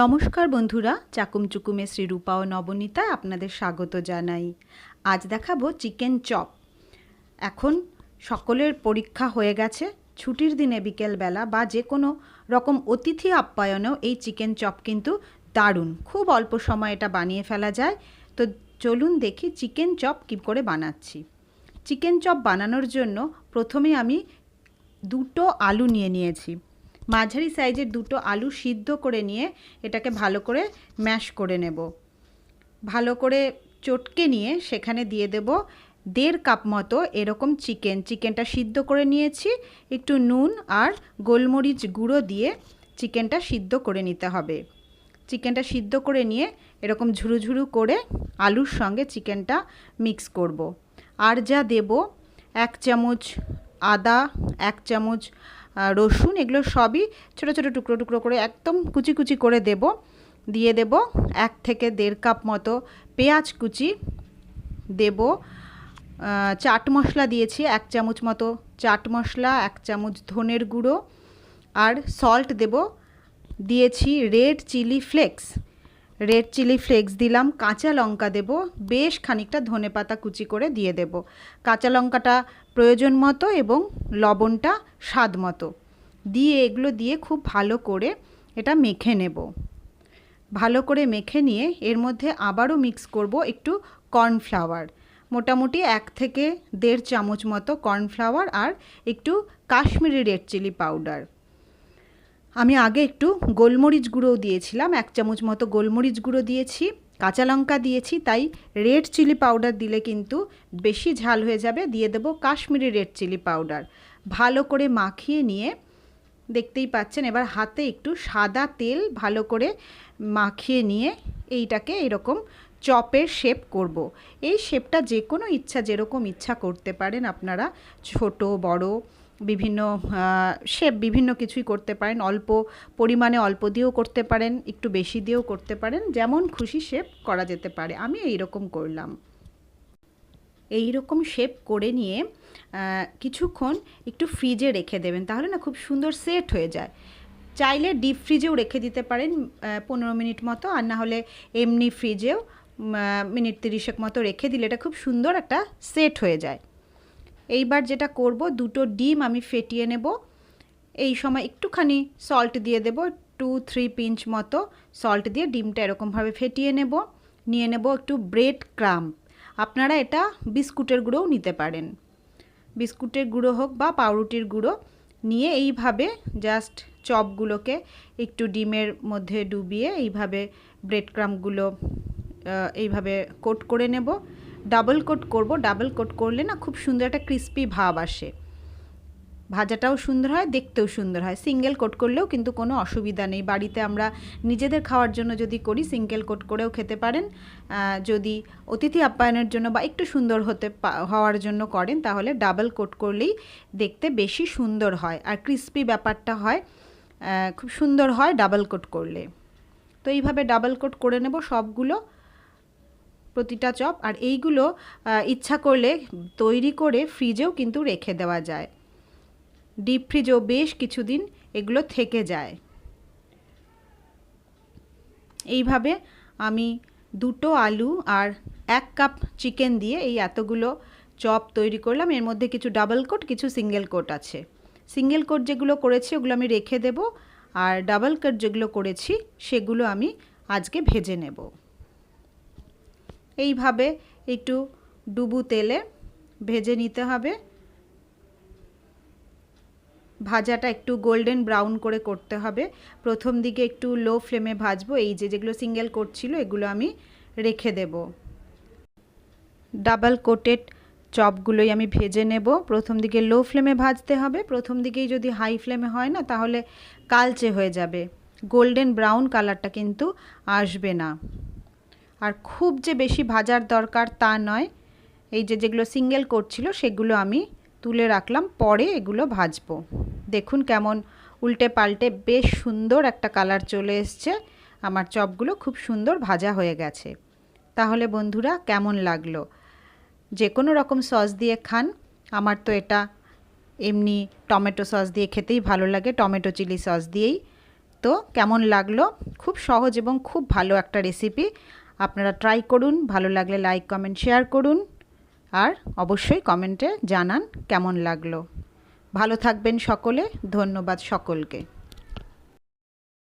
নমস্কার বন্ধুরা, চাকুম চুকুমে শ্রীরূপা ও নবনীতায় আপনাদের স্বাগত জানাই। আজ দেখাবো চিকেন চপ। এখন সকলের পরীক্ষা হয়ে গেছে, ছুটির দিনে বিকেলবেলা বা যে কোনো রকম অতিথি আপ্যায়নেও এই চিকেন চপ কিন্তু দারুণ। খুব অল্প সময় এটা বানিয়ে ফেলা যায়। তো চলুন দেখি চিকেন চপ কী করে বানাচ্ছি। চিকেন চপ বানানোর জন্য প্রথমে আমি দুটো আলু নিয়ে নিয়েছি। মাঝারি সাইজের দুটো আলু সিদ্ধ করে নিয়ে এটাকে ভালো করে ম্যাশ করে নেব। ভালো করে চটকে নিয়ে সেখানে দিয়ে দেব দেড় কাপ মতো এরকম চিকেন। চিকেনটা সিদ্ধ করে নিয়েছি। একটু নুন আর গোলমরিচ গুঁড়ো দিয়ে চিকেনটা সিদ্ধ করে নিতে হবে। চিকেনটা সিদ্ধ করে নিয়ে এরকম ঝুরু ঝুরু করে আলুর সঙ্গে চিকেনটা মিক্স করব। আর যা দেব, এক চামচ আদা, এক চামচ রসুন এগুলো সবই ছোটো ছোটো টুকরো টুকরো করে একদম কুচি কুচি করে দেব। দিয়ে দেব এক থেকে দেড় কাপ মতো পেঁয়াজ কুচি। দেব চাট মশলা দিয়েছি এক চামচ মতো চাট মশলা, এক চামচ ধনের গুঁড়ো। আর সল্ট দেব। দিয়েছি red chilli flakes red chilli flakes দিলাম, কাঁচা লঙ্কা দেব, বেশ খানিকটা ধনে পাতা কুচি করে দিয়ে দেব। কাঁচা লঙ্কাটা প্রয়োজন মতো এবং লবণটা স্বাদ মতো। দিয়ে এগুলো দিয়ে খুব ভালো করে এটা মেখে নেব। ভালো করে মেখে নিয়ে এর মধ্যে আবারও মিক্স করব একটু কর্নফ্লাওয়ার। মোটামুটি এক থেকে দেড় চামচ মতো কর্নফ্লাওয়ার আর একটু কাশ্মীরি রেড চিলি পাউডার। আমি আগে একটু গোলমরিচ গুঁড়োও দিয়েছিলাম, এক চামচ মতো গোলমরিচ গুঁড়ো দিয়েছি, কাঁচা লঙ্কা দিয়েছি, তাই রেড চিলি পাউডার দিলে কিন্তু বেশি ঝাল হয়ে যাবে। দিয়ে দেবো কাশ্মীরি রেড চিলি পাউডার। ভালো করে মাখিয়ে নিয়ে, দেখতেই পাচ্ছেন, এবার হাতে একটু সাদা তেল ভালো করে মাখিয়ে নিয়ে এইটাকে এরকম চপের শেপ করব। এই শেপটা যে কোনো ইচ্ছা, যেরকম ইচ্ছা করতে পারেন আপনারা। ছোট, বড়, বিভিন্ন শেপ বিভিন্ন কিছুই করতে পারেন। অল্প পরিমাণে অল্প দিয়েও করতে পারেন, একটু বেশি দিয়েও করতে পারেন। যেমন খুশি শেপ করা যেতে পারে। আমি এই রকম করলাম। এই রকম শেপ করে নিয়ে কিছুক্ষণ একটু ফ্রিজে রেখে দেবেন। তাহলে না খুব সুন্দর সেট হয়ে যায়। চাইলে ডিপ ফ্রিজেও রেখে দিতে পারেন পনেরো মিনিট মতো। আর না হলে এমনি ফ্রিজেও মিনিট তিরিশেক মতো রেখে দিলে এটা খুব সুন্দর একটা সেট হয়ে যায়। এইবার যেটা করব, দুটো ডিম আমি ফেটিয়ে নেব। এই সময় একটুখানি সল্ট দিয়ে দেব টু থ্রি পিঞ্চ মতো সল্ট দিয়ে ডিমটা এরকমভাবে ফেটিয়ে নেব। নিয়ে নেব একটু ব্রেড ক্রাম্প আপনারা এটা বিস্কুটের গুঁড়োও নিতে পারেন। বিস্কুটের গুঁড়ো হোক বা পাউরুটির গুঁড়ো নিয়ে এইভাবে জাস্ট চপগুলোকে একটু ডিমের মধ্যে ডুবিয়ে এইভাবে ব্রেড ক্রাম্পগুলো এইভাবে কোট করে নেব। ডাবল কোট করব। ডাবল কোট করলে না খুব সুন্দর একটা ক্রিস্পি ভাব আসে। ভাজাটাও সুন্দর হয়, দেখতেও সুন্দর হয়। সিঙ্গেল কোট করলেও কিন্তু কোনো অসুবিধা নেই। বাড়িতে আমরা নিজেদের খাওয়ার জন্য যদি করি, সিঙ্গেল কোট করেও খেতে পারেন। যদি অতিথি আপ্যায়নের জন্য বা একটু সুন্দর হতে হওয়ার জন্য করেন, তাহলে ডাবল কোট করলেই দেখতে বেশি সুন্দর হয় আর ক্রিস্পি ব্যাপারটা হয়। খুব সুন্দর হয় ডাবল কোট করলে। তো এইভাবে ডাবল কোট করে নেব সবগুলো। প্রতিটা চপ আর এইগুলো ইচ্ছা করলে তৈরি করে ফ্রিজেও কিন্তু রেখে দেওয়া যায়। ডিপ ফ্রিজেও বেশ কিছুদিন এগুলো থেকে যায়। এইভাবে আমি দুটো আলু আর এক কাপ চিকেন দিয়ে এই এতগুলো চপ তৈরি করলাম। এর মধ্যে কিছু ডাবল কোট, কিছু সিঙ্গেল কোট আছে। সিঙ্গেল কোট যেগুলো করেছি ওগুলো আমি রেখে দেব, আর ডাবল কোট যেগুলো করেছি সেগুলো আমি আজকে ভেজে নেব। এইভাবে একটু ডুবু তেলে ভেজে নিতে হবে। ভাজাটা একটু গোল্ডেন ব্রাউন করে করতে হবে। প্রথম দিকে একটু লো ফ্লেমে ভাজবো। এই যে যেগুলো সিঙ্গেল করছিল, এগুলো আমি রেখে দেব। ডাবল কোটেড চপগুলোই আমি ভেজে নেব। প্রথম দিকে লো ফ্লেমে ভাজতে হবে। প্রথম দিকেই যদি হাই ফ্লেমে হয় না, তাহলে কালচে হয়ে যাবে। গোল্ডেন ব্রাউন কালারটা কিন্তু আসবে না। আর খুব যে বেশি ভাজার দরকার তা নয়। এই যে যেগুলো সিঙ্গেল করছিল, সেগুলো আমি তুলে রাখলাম, পরে এগুলো ভাজবো। দেখুন কেমন উল্টে পাল্টে বেশ সুন্দর একটা কালার চলে এসছে। আমার চপগুলো খুব সুন্দর ভাজা হয়ে গেছে। তাহলে বন্ধুরা, কেমন লাগল? যে কোনো রকম সস দিয়ে খান। আমার তো এটা এমনি টমেটো সস দিয়ে খেতেই ভালো লাগে, টমেটো চিলি সস দিয়েই। তো কেমন লাগল? খুব সহজ এবং খুব ভালো একটা রেসিপি আপনারা ট্রাই করুন, ভালো লাগলে লাইক কমেন্ট শেয়ার করুন, আর অবশ্যই কমেন্টে জানান কেমন লাগল। ভালো থাকবেন সকলে, ধন্যবাদ সকলকে।